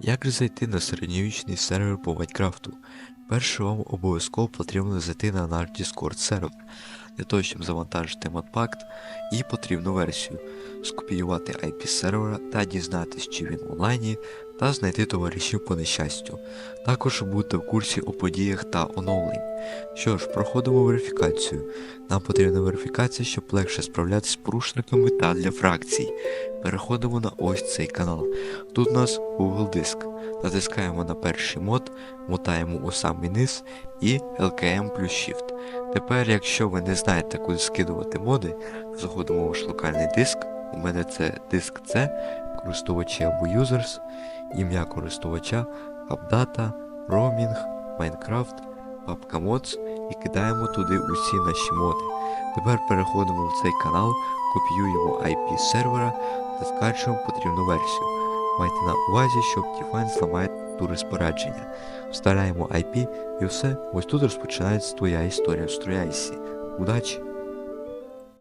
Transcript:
Як же зайти на середньовічний сервер по Майнкрафту? Перше вам обов'язково потрібно зайти на наш Discord сервер. Для того, щоб завантажити модпакт і потрібну версію, скопіювати IP сервера та дізнатись, чи він онлайні, та знайти товаришів по нещастю. Також бути в курсі у подіях та оновлень. Що ж, проходимо верифікацію. Нам потрібна верифікація, щоб легше справлятися з порушниками та для фракцій. Переходимо на ось цей канал. Тут у нас Google Диск. Натискаємо на перший мод, мотаємо у самий низ і LKM плюс Shift. Тепер, якщо ви не знаєте, куди скидувати моди, заходимо у ваш локальний диск. У мене це диск C, користувачі або users, ім'я користувача, апдата, roaming, Minecraft, папка mods і кидаємо туди усі наші моди. Тепер переходимо в цей канал, копіюємо IP сервера та скачуємо потрібну версію. Майте на увазі, що Optifine зламає ту спорадження. Вставляємо IP і все. Ось тут розпочинається твоя історія в Строяйсі. Удачі!